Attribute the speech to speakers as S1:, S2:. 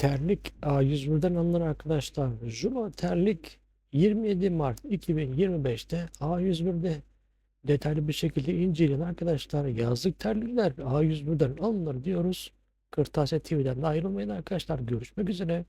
S1: Terlik A101'den alınır arkadaşlar. Juma terlik 27 Mart 2025'te A101'de detaylı bir şekilde inceleyin arkadaşlar. Yazlık terlikler A101'den alınır diyoruz. Kırtasiye TV'den de ayrılmayın arkadaşlar. Görüşmek üzere.